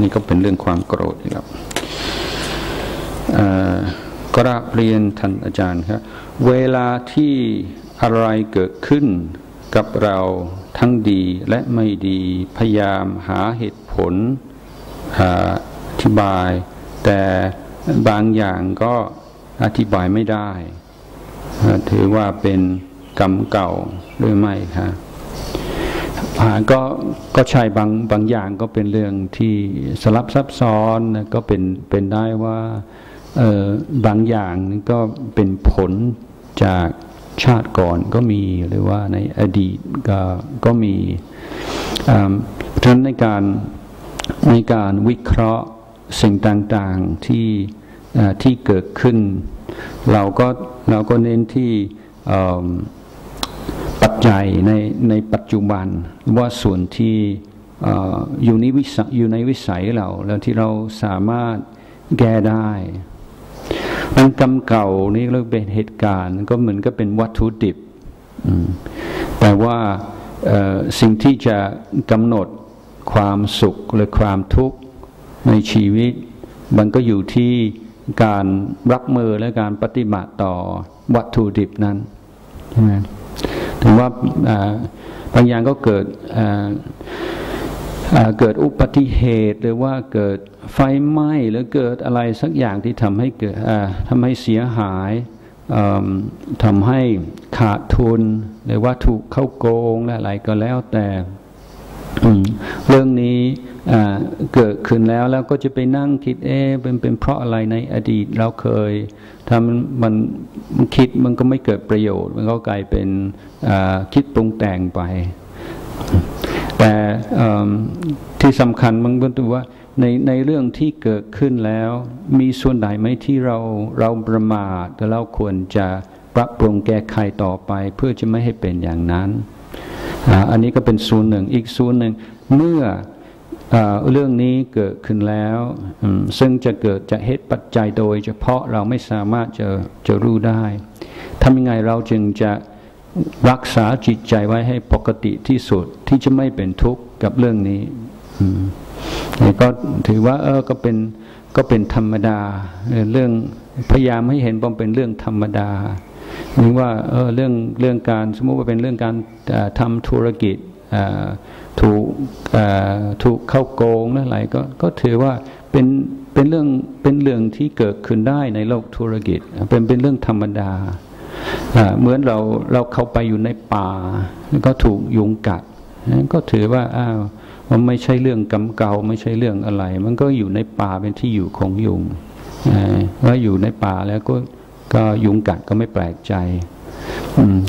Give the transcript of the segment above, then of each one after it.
นี่ก็เป็นเรื่องความโกรธครับกราบเรียนท่านอาจารย์ครับเวลาที่อะไรเกิดขึ้นกับเราทั้งดีและไม่ดีพยายามหาเหตุผลอธิบาย แต่บางอย่างก็อธิบายไม่ได้ ถือว่าเป็นกรรมเก่าหรือไม่ครับ ก็ก็ใช่บางบางอย่างก็เป็นเรื่องที่สลับซับซ้อนก็เป็นเป็นได้ว่าบางอย่างก็เป็นผลจากชาติก่อนก็มีหรือว่าในอดีตก็ก็มีเพราะฉะนั้นในการในการวิเคราะห์สิ่งต่างๆที่ที่เกิดขึ้น เราก็เราก็เน้นที่ ปัจในในปัจจุบันว่าส่วนที่อยู่ในวิสัยอยู่ในวิสัยเราแล้วที่เราสามารถแก้ได้มันกรรมเก่านี่เราเป็นเหตุการณ์ ก็เหมือนก็เป็นวัตถุดิบ แต่ว่าสิ่งที่จะกำหนดความสุขหรือความทุกข์ในชีวิต มันก็อยู่ที่การรับมือและการปฏิบัติต่อวัตถุดิบนั้นใช่ไหม ถึงว่าบางอย่างก็เกิดเกิดอุบัติเหตุหรือว่าเกิดไฟไหม้หรือเกิดอะไรสักอย่างที่ทำให้เกิดทำให้เสียหายทำให้ขาดทุน หรือว่าถูกเข้าโกงอะไรก็แล้วแต่ เรื่องนี้เกิดขึ้นแล้วแล้วก็จะไปนั่งคิดเอ๊เป็นเป็นเพราะอะไรในอดีตเราเคยทำมันคิดมันก็ไม่เกิดประโยชน์ มันก็กลายเป็นคิดปรุงแต่งไป แต่ที่สำคัญมันก็คือว่าในในเรื่องที่เกิดขึ้นแล้ว มีส่วนใดไหมที่เราเราประมาทแต่เราควรจะปรับปรุงแก้ไขต่อไป เพื่อจะไม่ให้เป็นอย่างนั้น อันนี้ก็เป็นส่วนหนึ่งอีกส่วนหนึ่งเมื่อเรื่องนี้เกิดขึ้นแล้ว ซึ่งจะเกิดจากเหตุปัจจัยโดย เฉพาะเราไม่สามารถจะจะรู้ได้ทำยังไงเราจึงจะรักษาจิตใจไว้ให้ปกติที่สุดที่จะไม่เป็นทุกข์กับเรื่องนี้นี่ก็ถือว่า เออก็เป็นก็เป็นธรรมดา เรื่องพยายามให้เห็นว่าเป็นเรื่องธรรมดา หรือว่าเออเรื่องเรื่องการสมมุติว่าเป็นเรื่องการทำธุรกิจถูกถูกเข้าโกงอะไรก็ก็ถือว่าเป็นเป็นเรื่องเป็นเรื่องที่เกิดขึ้นได้ในโลกธุรกิจ เป็นเป็นเรื่องธรรมดาเหมือนเราเราเข้าไปอยู่ในป่า ก็ถูกยุงกัด ก็ถือว่าอ้าวมันไม่ใช่เรื่องกำเกาไม่ใช่เรื่องอะไร มันก็อยู่ในป่าเป็นที่อยู่ของยุงว่าอยู่ในป่าแล้วก็ ก็ยุงกัดก็ไม่แปลกใจ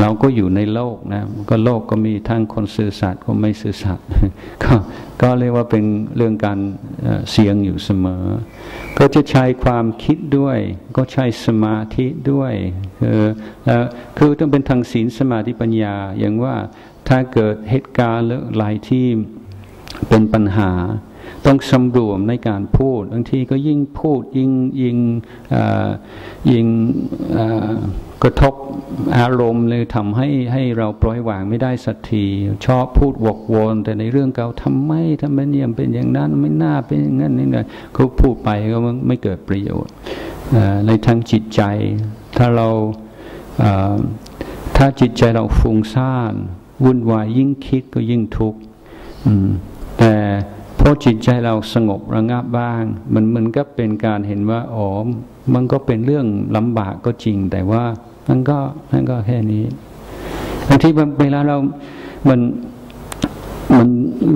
เราก็อยู่ในโลกนะ ก็โลกก็มีทั้งคนซื่อสัตย์ก็ไม่ซื่อสัตย์ก็ก็เรียกว่าเป็นเรื่องการเสียงอยู่เสมอ ก็จะใช้ความคิดด้วย ก็ใช้สมาธิด้วยคือคือต้องเป็นทางศีลสมาธิปัญญา อย่างว่าถ้าเกิดเหตุการณ์หรืออะไรที่เป็นปัญหา ต้องสำรวมในการพูดบางทีก็ยิ่งพูดยิ่งยิ่งยิ่งกระทบอารมณ์เลยทำให้ให้เราปล่อยวางไม่ได้สักทีชอบพูดวกวนแต่ในเรื่องเก่าทำไมทำไมเนี่ยเป็นอย่างนั้นไม่น่าเป็นอย่างนั้นนี่เลยเขาพูดไปก็ไม่เกิดประโยชน์ในทางจิตใจ ถ้าเราถ้าจิตใจเราฟุ้งซ่านวุ่นวายยิ่งคิดก็ยิ่งทุกข์แต่ พอจิตใจเราสงบระงับบ้าง มันมันก็เป็นการเห็นว่าอ๋อมันก็เป็นเรื่องลำบากก็จริง แต่ว่ามันก็มันก็แค่นี้บางทีเวลาเรามันมัน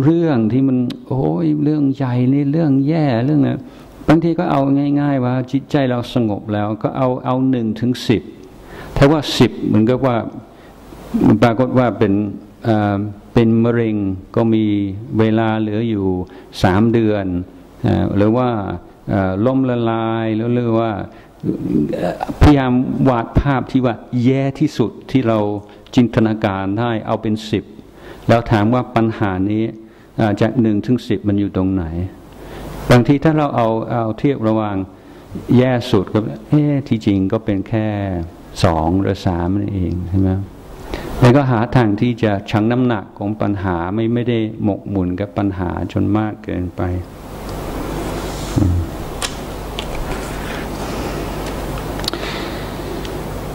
เรื่องที่มัน โอ้ยเรื่องใหญ่นี่เรื่องแย่เรื่องอะบางทีก็เอาง่าย ๆ ว่าจิตใจเราสงบแล้วก็เอาเอาหนึ่งถึงสิบถ้าว่าสิบเหมือนกับว่าปรากฏว่าเป็น เป็นมะเร็งก็มีเวลาเหลืออยู่สามเดือน หรือว่าล้มละลายแล้วหรือว่าพยายามวาดภาพที่ว่าแย่ที่สุดที่เราจินตนาการได้เอาเป็นสิบแล้วถามว่าปัญหานี้จากหนึ่งถึงสิบมันอยู่ตรงไหน บางทีถ้าเราเอาเอาเทียบระหว่างแย่สุดกับเอ๊ที่จริงก็เป็นแค่สองหรือสามนั่นเองใช่ไหม แล้วก็หาทางที่จะชั่งน้ำหนักของปัญหาไม่ไม่ได้หมกหมุนกับปัญหาจนมากเกินไป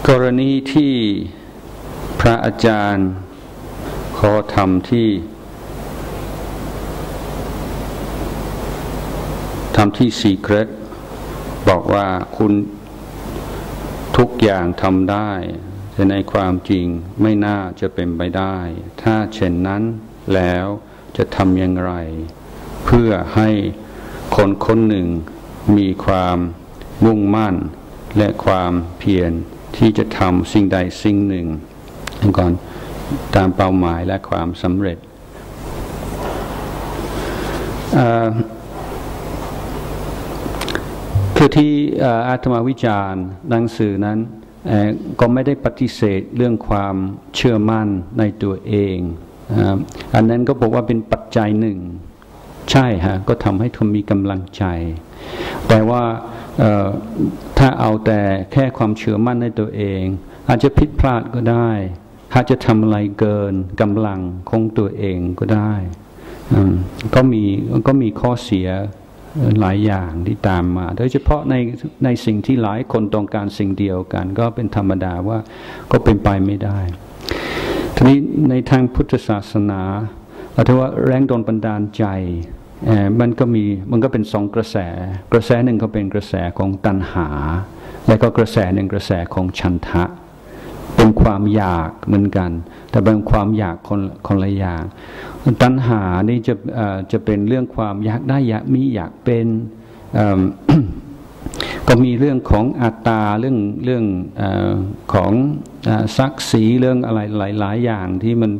กรณีที่พระอาจารย์ขอทำที่ทำที่สีเครตบอกว่าคุณทุกอย่างทำได้ แต่ในความจริงไม่น่าจะเป็นไปได้ ถ้าเช่นนั้นแล้วจะทำอย่างไร เพื่อให้คนคนหนึ่งมีความมุ่งมั่น และความเพียรที่จะทำสิ่งใดสิ่งหนึ่งก่อนตามเป้าหมายและความสำเร็จคือที่อาตมาวิจารณ์หนังสือนั้น ก็ไม่ได้ปฏิเสธเรื่องความเชื่อมั่นในตัวเองอันนั้นก็บอกว่าเป็นปัจจัยหนึ่ง ใช่ฮะก็ทำให้ทนมีกำลังใจ แต่ว่าถ้าเอาแต่แค่ความเชื่อมั่นในตัวเอง อาจจะผิดพลาดก็ได้อาจจะทำอะไรเกินกำลังของตัวเองก็ได้ก็มีก็มีข้อเสีย หลายอย่างที่ตามมา โดยเฉพาะในในสิ่งที่หลายคนต้องการสิ่งเดียวกัน ก็เป็นธรรมดาว่าก็เป็นไปไม่ได้ ทีนี้ในทางพุทธศาสนาเราถือว่าแรงโดนบันดาลใจมันก็มีมันก็เป็นสองกระแส กระแสหนึ่งก็เป็นกระแสของตัณหา และก็กระแสหนึ่งกระแสของชันทะ เป็นความอยากเหมือนกัน แต่เป็นความอยากคนคนละอย่างตัณหานี่จะจะเป็นเรื่องความอยากได้อยากมีอยากเป็นก็มีเรื่องของอัตตาเรื่องเรื่องอของศักดิ์ศรีเรื่องอะไรหลาย ๆ อย่างที่มัน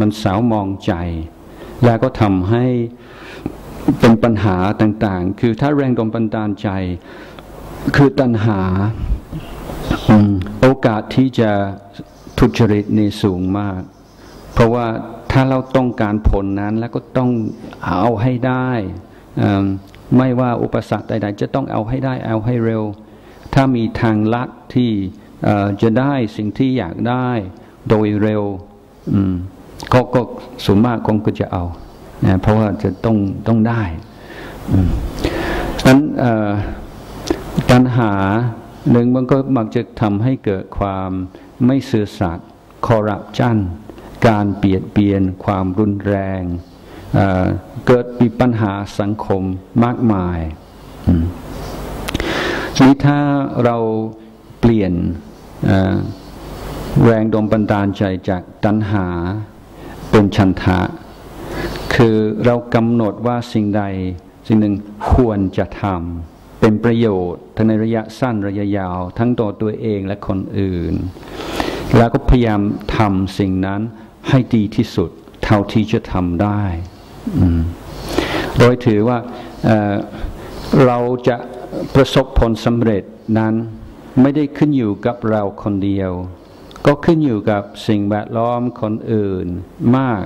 มันสาวมองใจ แล้วก็ทำให้เป็นปัญหาต่างๆ คือถ้าแรงดลบันดาลใจ คือตัณหา อกาสที่จะทุจริตในสูงมาก เพราะว่าถ้าเราต้องการผลนั้นแล้วก็ต้องเอาให้ได้ไม่ว่าอุปสรรคใด ๆ จะต้องเอาให้ได้เอาให้เร็ว ถ้ามีทางลัดที่จะได้สิ่งที่อยากได้โดยเร็วก็ก็สุมากคงก็จะเอานะเพราะว่าจะต้องต้องได้ฉะนั้นปัญหา หนึ่งมันก็มักจะทำให้เกิดความไม่สื่อสัตย์คอรัปชันการเบียดเบียน ความรุนแรง เกิดมีปัญหาสังคมมากมายนี้ถ้าเราเปลี่ยนแรงดมบันดาลใจจากตัณหาเป็นชันทะ คือเรากำหนดว่าสิ่งใดสิ่งหนึ่งควรจะทำ เป็นประโยชน์ทั้งในระยะสั้นระยะยาว ทั้งต่อตัวเองและคนอื่น แล้วก็พยายามทำสิ่งนั้นให้ดีที่สุด เท่าที่จะทำได้โดยถือว่าเเราจะประสบผลสำเร็จนั้นไม่ได้ขึ้นอยู่กับเราคนเดียว ก็ขึ้นอยู่กับสิ่งแวดล้อมคนอื่นมาก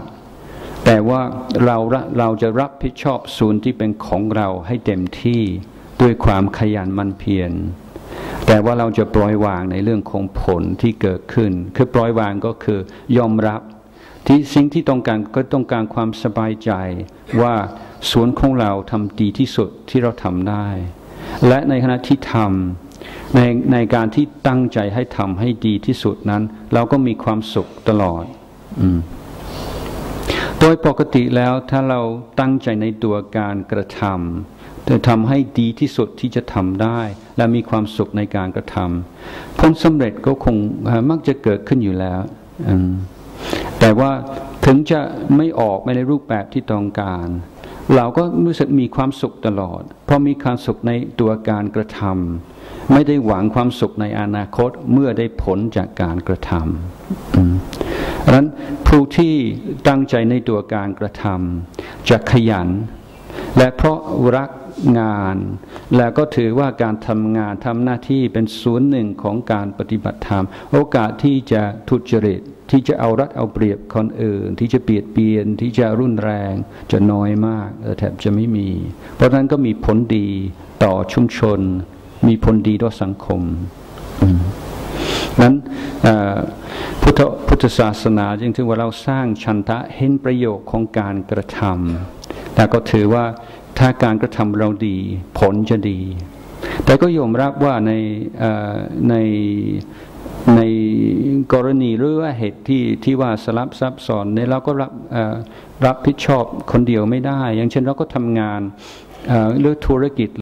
แต่ว่าเราเราจะรับผิดชอบส่วนที่เป็นของเราให้เต็มที่ ด้วยความขยันมันเพียรแต่ว่าเราจะปล่อยวางในเรื่องของผลที่เกิดขึ้น คือปล่อยวางก็คือยอมรับ ที่สิ่งที่ต้องการก็ต้องการความสบายใจว่าสวนของเราทำดีที่สุดที่เราทำได้ และในขณะที่ทำในในการที่ตั้งใจให้ทำให้ดีที่สุดนั้น เราก็มีความสุขตลอด อืม โดยปกติแล้วถ้าเราตั้งใจในตัวการกระทำจะทำให้ดีที่สุดที่จะทำได้ และมีความสุขในการกระทำผลสำเร็จก็คงมักจะเกิดขึ้นอยู่แล้วแต่ว่าถึงจะไม่ออกไม่ในรูปแบบที่ต้องการ เราก็รู้สึกมีความสุขตลอด เพราะมีความสุขในตัวการกระทำไม่ได้หวังความสุขในอนาคตเมื่อได้ผลจากการกระทำ ดังนั้นผู้ที่ตั้งใจในตัวการกระทำจะขยัน และเพราะรักงาน แล้วก็ถือว่าการทำงานทำหน้าที่เป็นส่วนหนึ่งของการปฏิบัติธรรม โอกาสที่จะทุจริตที่จะเอารัดเอาเปรียบคนอื่น ที่จะเปียดเบียนที่จะรุนแรงจะน้อยมากแทบจะไม่มี เพราะนั้นก็มีผลดีต่อชุมชน มีผลดีต่อสังคม นั้นพุทธพุทธศาสนาจึงถือว่าเราสร้างชันทะเห็นประโยชน์ของการกระทำแต่ก็ถือว่าถ้าการกระทำเราดี ผลจะดี แต่ก็ยอมรับว่าในในในกรณีหรือว่าเหตุที่ที่ว่าสลับซับซ้อนเนี่ยเราก็รับรับผิดชอบคนเดียวไม่ได้ อย่างเช่นเราก็ทำงานเอ่อหรือธุรกิจ